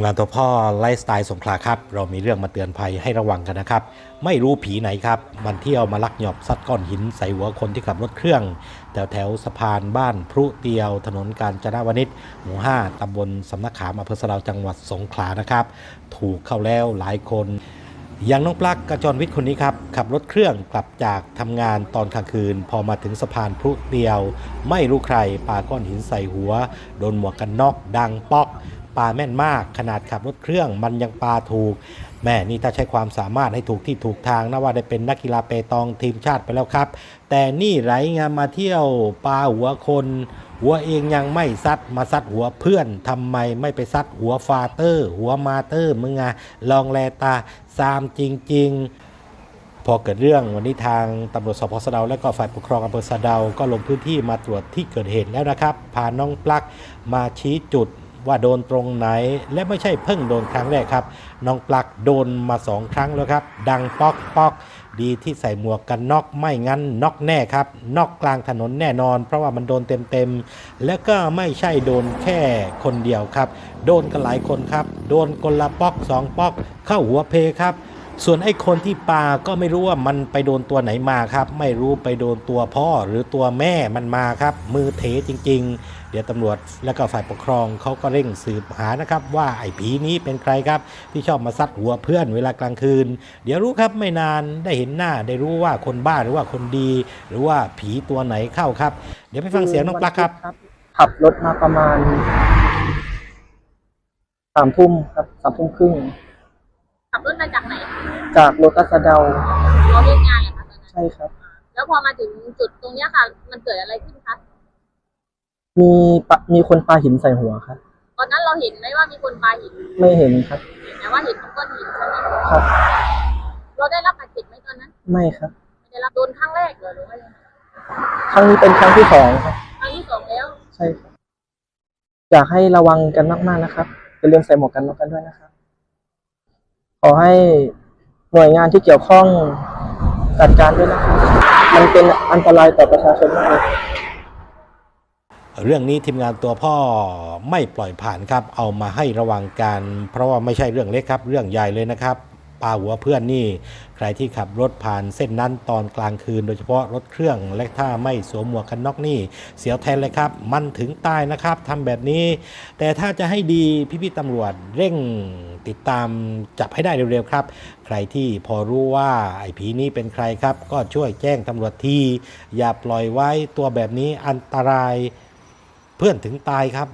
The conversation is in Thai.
มงานตัวพ่อไลฟ์สไตล์สงขลาครับ เรามีเรื่องมาเตือนภัยให้ระวังกันนะครับ ไม่รู้ผีไหนครับ มันเที่ยวมาลักหยอบซัดก้อนหินใส่หัวคนที่ขับรถเครื่องแถวแถวสะพานบ้านพรุเตียว ถนนกาญจนวนิชหมู่ 5ตำบลสำนักขามอำเภอสะเดาวจังหวัดสงขลานะครับ ถูกเข้าแล้วหลายคนอย่างน้องปลักกระจรวิทย์คนนี้ครับ ขับรถเครื่องกลับจากทำงานตอนกลางคืน พอมาถึงสะพานพลุเดียว ไม่รู้ใครปาก้อนหินใส่หัว โดนหมวกกันน็อกดังป๊อก ปาแม่นมาก ขนาดขับรถเครื่องมันยังปาถูก แม่นี่ถ้าใช้ความสามารถให้ถูกที่ถูกทางนะว่าได้เป็นนักกีฬาเปตองทีมชาติไปแล้วครับ แต่นี่ไรงานมาเที่ยวปาหัวคน หัวเองยังไม่ซัดมาซัดหัวเพื่อนทำไมไม่ไปซัดหัวฟาเตอร์ หัวมาเตอร์มึงอะลองแลตาซามจริง ๆพอเกิดเรื่องวันนี้ทางตำรวจสพสะเดาและก็ฝ่ายปกครองอำเภอสะเดาก็ลงพื้นที่มาตรวจที่เกิดเหตุแล้วนะครับ พาน้องปลั๊กมาชี้จุด ว่าโดนตรงไหนและไม่ใช่เพิ่งโดนครั้งแรกครับ น้องปลักโดนมาสองครั้งแล้วครับ ดังป๊อกป๊อกดีที่ใส่หมวกกันน็อกไม่งั้นน็อกแน่ครับน็อกกลางถนนแน่นอน เพราะว่ามันโดนเต็มๆแล้วก็ไม่ใช่โดนแค่คนเดียวครับ โดนกันหลายคนครับ โดนกลละป๊อกสองป๊อก เข้าหัวเพครับ ส่วนไอ้คนที่ปาก็ไม่รู้ว่ามันไปโดนตัวไหนมาครับ ไม่รู้ไปโดนตัวพ่อหรือตัวแม่มันมาครับ มือเทจริง ๆ เดี๋ยวตำรวจและก็ฝ่ายปกครองเขาก็เร่งสืบหานะครับ ว่าไอ้ผีนี้เป็นใครครับ ที่ชอบมาซัดหัวเพื่อนเวลากลางคืน เดี๋ยวรู้ครับไม่นานได้เห็นหน้าได้รู้ว่าคนบ้าหรือว่าคนดี หรือว่าผีตัวไหนเข้าครับ เดี๋ยวไปฟังเสียงน้องปลั๊กครับ ขับรถมาประมาณสามทุ่มครับสามทุ่มครึ่งขับรถมาจากไหน จากโลตัสสะเดาเราเลิกงานเหรอคะตอนนั้นใช่ครับ แล้วพอมาถึงจุดตรงเนี้ยค่ะ มันเกิดอะไรขึ้นคะมีปะมีคนปาหินใส่หัวครับ ตอนนั้นเราเห็นไหมว่ามีคนปาหินไม่เห็นครับ แต่ว่าเห็นเป็นก้อนหินใช่ไหมครับ เราได้รับบาดเจ็บไหมตอนนั้นไม่ครับ ไม่ได้รับโดนครั้งแรกเหรอหรือว่ายังไงครั้งนี้เป็นครั้งที่สองครับ ครั้งที่สองแล้ว ใช่ครับ อยากให้ระวังกันมาก ๆ นะครับอย่าลืมใส่หมวกกันน็อกกันด้วยนะครับ ขอให้ หน่วยงานที่เกี่ยวข้องจัดการด้วยนะครับมันเป็นอันตรายต่อประชาชนมากเลยเรื่องนี้ทีมงานตัวพ่อไม่ปล่อยผ่านครับ เอามาให้ระวังกัน เพราะว่าไม่ใช่เรื่องเล็กครับ เรื่องใหญ่เลยนะครับ ปาหัวเพื่อนนี่ ใครที่ขับรถผ่านเส้นนั้นตอนกลางคืน โดยเฉพาะรถเครื่องและถ้าไม่สวมหมวกกันน็อกนี่ เสียวแทนเลยครับ มันถึงตายนะครับทำแบบนี้ แต่ถ้าจะให้ดีพี่ๆตำรวจเร่งติดตามจับให้ได้เร็วๆครับ ใครที่พอรู้ว่าไอ้ผีนี้เป็นใครครับ ก็ช่วยแจ้งตำรวจทีอย่าปล่อยไว้ตัวแบบนี้อันตราย เพื่อนถึงตายครับ